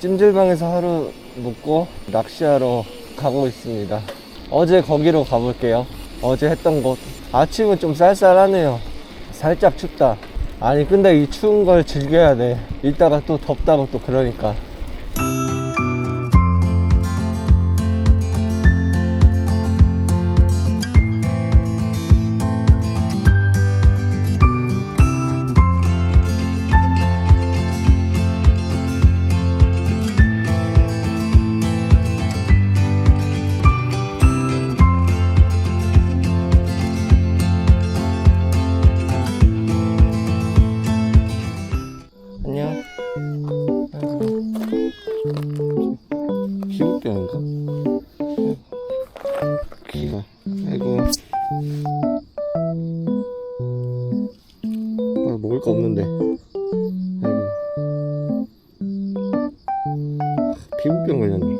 찜질방에서 하루 묵고 낚시하러 가고 있습니다. 어제 거기로 가볼게요. 어제 했던 곳. 아침은 좀 쌀쌀하네요. 살짝 춥다. 아니, 근데 이 추운 걸 즐겨야 돼. 이따가 또 덥다고 또 그러니까. 피부병 걸렸네.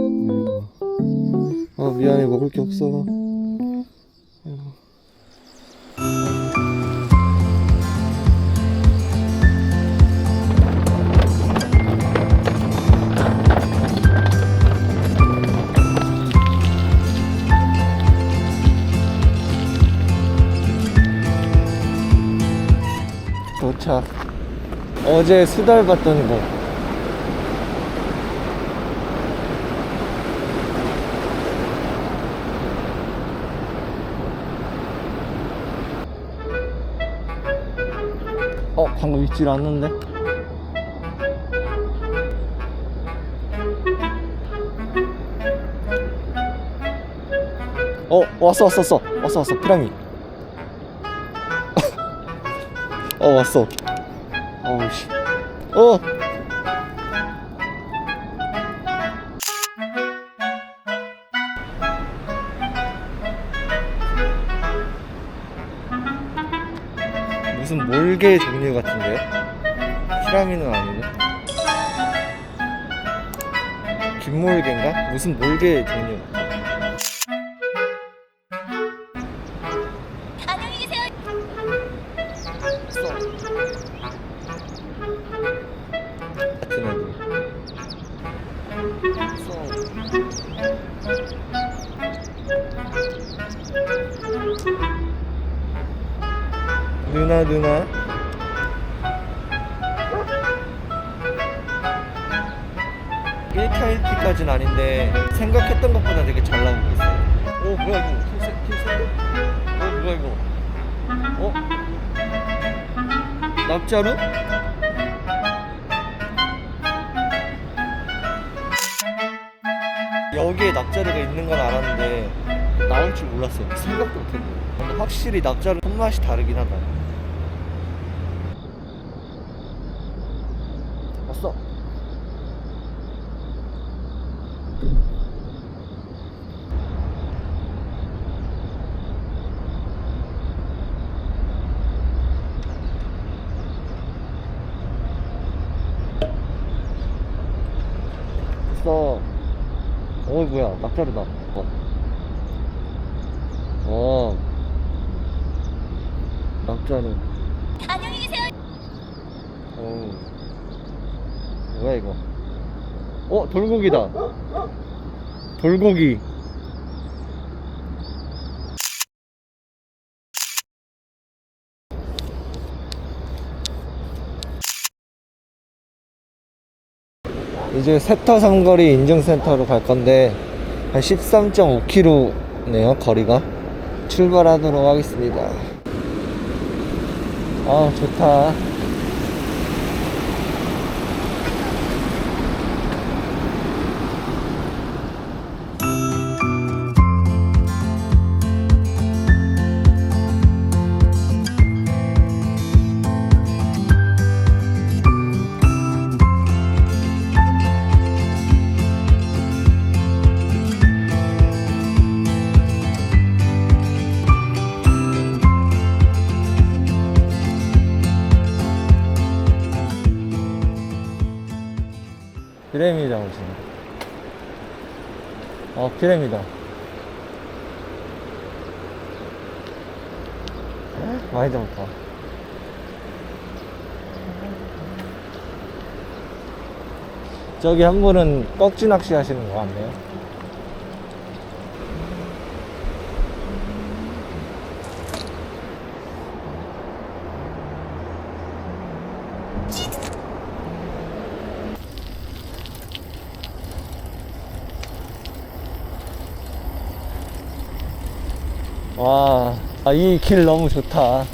아이고. 아, 미안해. 먹을 게 없어. 도착. 어제 수달 봤던 곳. 어, 방금 위치를 왔는데? 어, 왔어, 왔어, 왔어. 왔어, 왔어. 피라미. 어, 왔어. 어우, 씨. 어! 무슨 몰개 종류 같은데요? 피라미는 아니고 김몰개인가? 무슨 몰개 종류 안녕히 계세요. 누나 누나 일타 1피까지는 아닌데 생각했던 것보다 되게 잘 나오고 있어요 오 뭐야 이거 흰색 흰색 어 뭐야 이거 어? 납자루? 여기에 납자루가 있는 건 알았는데 나올 줄 몰랐어요. 생각도 못했네. 근데 확실히 납자루 손맛이 다르긴 하다. 왔어. 왔어. 어 뭐야 납자루다 어. 어 납자루 안녕히 계세요. 어 뭐야 이거? 어 돌고기다. 돌고기. 이제 세터 삼거리 인증센터로 갈 건데 한 13.5km네요 거리가. 출발하도록 하겠습니다. 아 좋다 피레미다 오시네 어 피레미다. 많이 잡았다. 저기 한 분은 꺽지 낚시 하시는 것 같네요. 와, 아, 이 길 너무 좋다.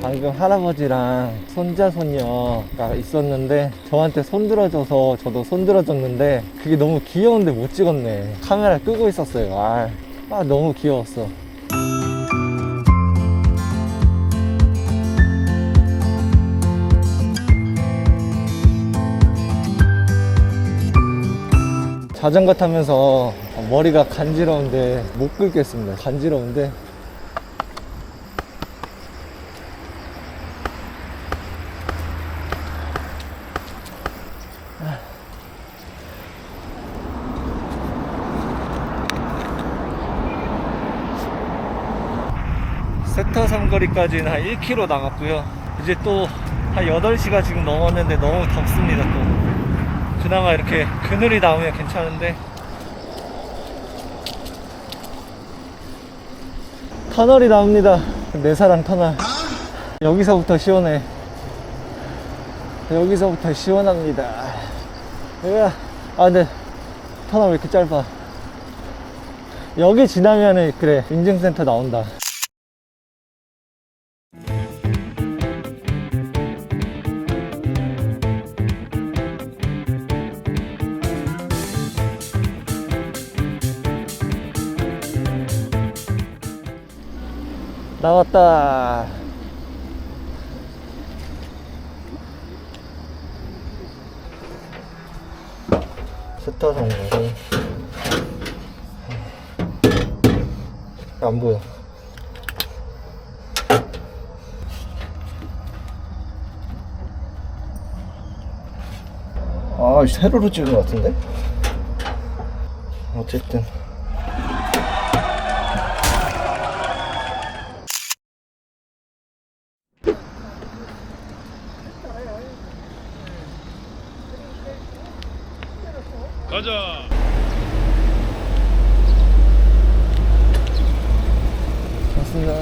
방금 할아버지랑 손자 손녀가 있었는데 저한테 손들어줘서 저도 손들어줬는데 그게 너무 귀여운데 못 찍었네. 카메라 끄고 있었어요. 아, 아 너무 귀여웠어 자전거 타면서 머리가 간지러운데 못 긁겠습니다 간지러운데 세터 삼거리까지는 한 1km 남았고요. 이제 또 한 8시가 지금 넘었는데 너무 덥습니다 또. 그나마 이렇게 그늘이 나오면 괜찮은데 터널이 나옵니다. 내 사랑 터널. 여기서부터 시원해. 여기서부터 시원합니다. 으아. 아 근데 터널 왜 이렇게 짧아? 여기 지나면은 그래 인증센터 나온다. 나왔다. 스타 성공이 안 보여. 아, 세로로 찍은 것 같은데? 어쨌든. 가자. 맞습니다.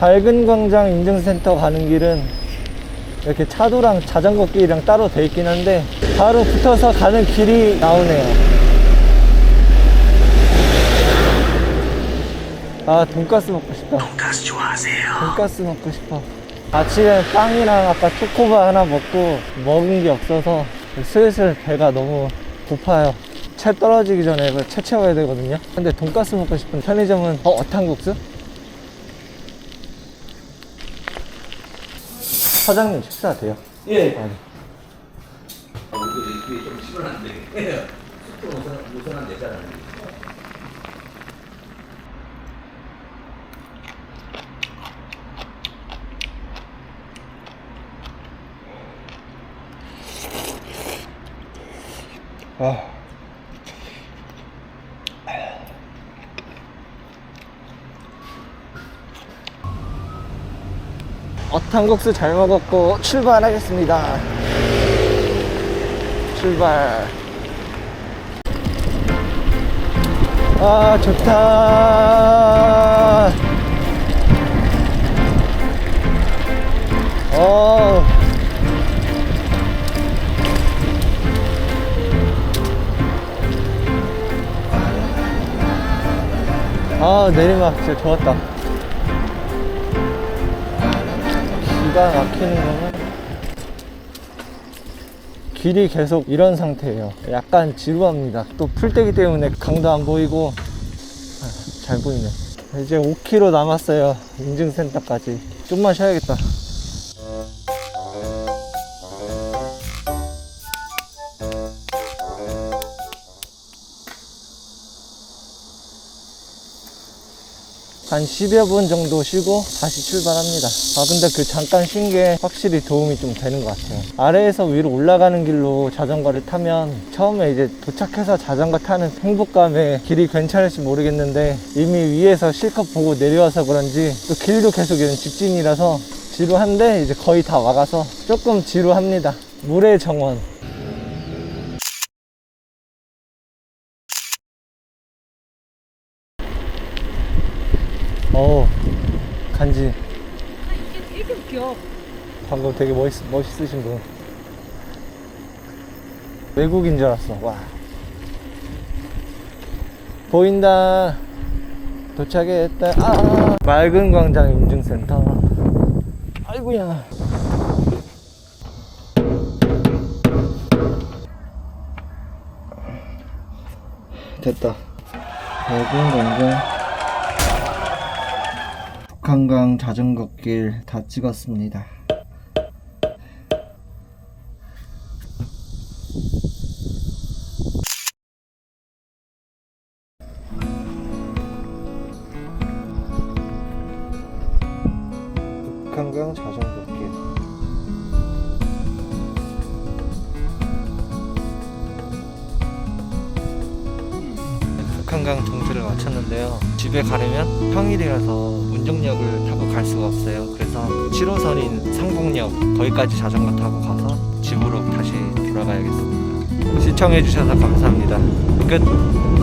밝은 광장 인증센터 가는 길은 이렇게 차도랑 자전거 길이랑 따로 돼 있긴 한데 바로 붙어서 가는 길이 나오네요. 아 돈가스 먹고 싶다. 돈가스 좋아하세요? 돈가스 먹고 싶어. 아침에 빵이랑 아까 초코바 하나 먹고 먹은 게 없어서 슬슬 배가 너무 고파요. 채 떨어지기 전에 이거 채 채워야 되거든요. 근데 돈가스 먹고 싶은 편의점은 어 어탕국수? 사장님 식사 돼요? 예. 아니. 이게 좀 시원한데. 예. 좀 우선, 우선한 데잖아요. 아. 어탕국수 잘 먹었고 출발하겠습니다. 출발. 아 좋다. 어. 아 내리막 진짜 좋았다 기가 막히는 거는 길이 계속 이런 상태예요. 약간 지루합니다. 또 풀떼기 때문에 강도 안 보이고 아, 잘 보이네. 이제 5km 남았어요. 인증센터까지. 좀만 쉬어야겠다 한 10여 분 정도 쉬고 다시 출발합니다. 아, 근데 그 잠깐 쉰 게 확실히 도움이 좀 되는 것 같아요. 아래에서 위로 올라가는 길로 자전거를 타면 처음에 이제 도착해서 자전거 타는 행복감에 길이 괜찮을지 모르겠는데 이미 위에서 실컷 보고 내려와서 그런지 또 길도 계속 이런 직진이라서 지루한데 이제 거의 다 와가서 조금 지루합니다. 물의 정원. 어 간지. 이게 되게 웃겨. 방금 되게 멋있, 멋있으신 분. 외국인 줄 알았어. 와. 보인다. 도착했다. 아 맑은 광장 인증센터. 아이고야. 됐다. 맑은 광장 북한강 자전거길 다 찍었습니다. 북한강 자전거길 북한강 정지를 마쳤는데요. 집에 가려면 평일이라서 운정역을 타고 갈 수가 없어요. 그래서 7호선인 상봉역 거기까지 자전거 타고 가서 집으로 다시 돌아가야겠습니다. 시청해주셔서 감사합니다. 끝.